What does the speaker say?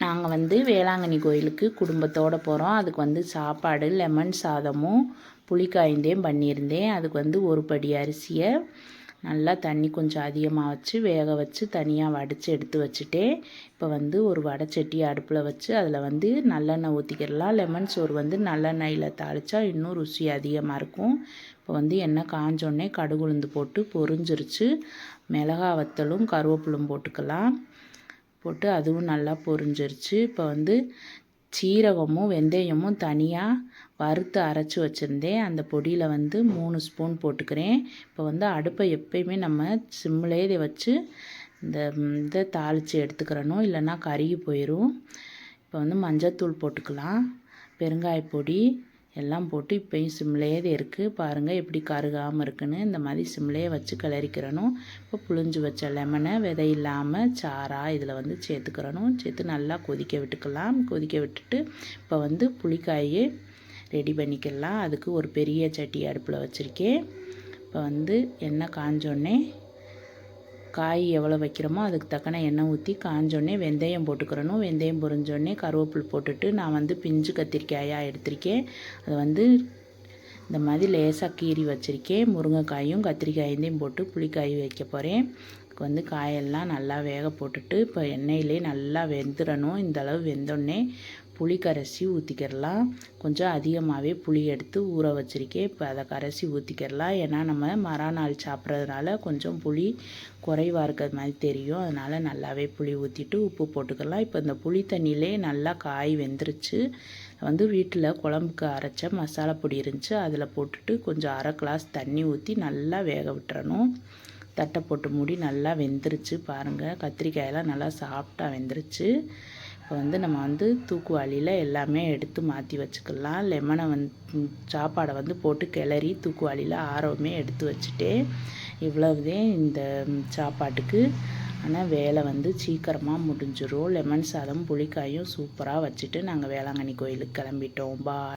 நாங்கள் வந்து வேளாங்கண்ணி கோயிலுக்கு குடும்பத்தோடு போகிறோம் அதுக்கு வந்து சாப்பாடு லெமன் சாதமும் புளிக்காய்ந்தையும் பண்ணியிருந்தேன். அதுக்கு வந்து ஒரு படி அரிசியை நல்லா தண்ணி கொஞ்சம் அதிகமாக வச்சு வேக வச்சு தனியாக வடைச்சி எடுத்து வச்சுட்டேன். இப்போ வந்து ஒரு வடைச்சட்டி அடுப்பில் வச்சு அதில் வந்து நல்லெண்ணெய் ஊற்றிக்கிடலாம் லெமன் சோறு வந்து நல்லெண்ணெயில் தாளித்தா இன்னும் ருசி அதிகமாக இருக்கும். இப்போ வந்து எண்ணெய் காஞ்சோடனே கடுகுளுந்து போட்டு பொரிஞ்சிருச்சு. மிளகா வத்தலும் கருவேப்பிலும் போட்டுக்கலாம். போட்டு அதுவும் நல்லா பொரிஞ்சிருச்சு. இப்போ வந்து சீரகமும் வெந்தயமும் தனியாக வறுத்து அரைச்சி வச்சுருந்தேன். அந்த பொடியில் வந்து மூணு ஸ்பூன் போட்டுக்கிறேன். இப்போ வந்து அடுப்பை எப்பயுமே நம்ம சிம்லேயே வச்சு இந்த இதை தாளித்து எடுத்துக்கிறணும். இல்லைன்னா கருகி போயிடும் இப்போ வந்து மஞ்சத்தூள் போட்டுக்கலாம். பெருங்காயப்பொடி எல்லாம் போட்டு இப்போயும் சிம்லேயே இருக்குது பாருங்கள் எப்படி கருகாமல் இருக்குன்னு. இந்த மாதிரி சிம்லேயே வச்சு கிளறிக்கிறணும். இப்போ புளிஞ்சு வச்ச லெமனை விதை இல்லாமல் சாராக இதில் வந்து சேர்த்துக்கிறணும். சேர்த்து நல்லா கொதிக்க விட்டுக்கலாம். கொதிக்க விட்டுட்டு இப்போ வந்து புளிக்காயை ரெடி பண்ணிக்கலாம். அதுக்கு ஒரு பெரிய சட்டி அடுப்பில் வச்சுருக்கேன். இப்போ வந்து எண்ணெய் காஞ்சோடனே காய் எவ்வளோ வைக்கிறோமோ அதுக்கு தக்கன எண்ணெய் ஊற்றி காஞ்சோடனே வெந்தயம் போட்டுக்கிறணும். வெந்தயம் பொறிஞ்சோடனே கருவேப்பில் போட்டுட்டு நான் வந்து பிஞ்சு கத்திரிக்காயாக எடுத்திருக்கேன். அதை வந்து இந்த மாதிரி லேசாக கீறி வச்சுருக்கேன். முருங்கைக்காயும் கத்திரிக்காயந்தையும் போட்டு புளிக்காய் வைக்க போகிறேன் வந்து காயெல்லாம் நல்லா வேக போட்டுட்டு இப்போ எண்ணெயிலே நல்லா வெந்துடணும் இந்தளவு வெந்தோடனே புளி கரைச்சி ஊற்றிக்கிறலாம் கொஞ்சம் அதிகமாகவே புளி எடுத்து ஊற வச்சுருக்கேன். இப்போ அதை கரைச்சி ஊற்றிக்கிறலாம் ஏன்னா நம்ம மறுநாள் சாப்பிட்றதுனால கொஞ்சம் புளி குறைவாக இருக்கிறது மாதிரி தெரியும். அதனால் நல்லாவே புளி ஊற்றிட்டு உப்பு போட்டுக்கலாம் இப்போ இந்த புளி தண்ணியிலே நல்லா காய் வெந்துருச்சு. வந்து வீட்டில் குழம்புக்கு அரைச்ச மசாலா பொடி இருந்துச்சு. அதில் போட்டுட்டு கொஞ்சம் அரை கிளாஸ் தண்ணி ஊற்றி நல்லா வேக விட்டுறணும். தட்டை போட்டு மூடி நல்லா வெந்துருச்சு பாருங்கள் கத்திரிக்காயெல்லாம் நல்லா சாஃப்டாக வெந்துருச்சு. இப்போ வந்து நம்ம வந்து தூக்குவாளியில் எல்லாமே எடுத்து மாற்றி வச்சுக்கலாம். லெமனை வந்து சாப்பாடை வந்து போட்டு கிளறி தூக்குவாளியில் ஆரவமே எடுத்து வச்சுட்டே இவ்வளவுதே இந்த சாப்பாட்டுக்கு. ஆனால் வேலை வந்து சீக்கிரமாக முடிஞ்சிடும் லெமன் சாதம் புளிக்காயும் சூப்பராக வச்சுட்டு நாங்கள் வேளாங்கண்ணி கோயிலுக்கு கிளம்பிட்டோம். பா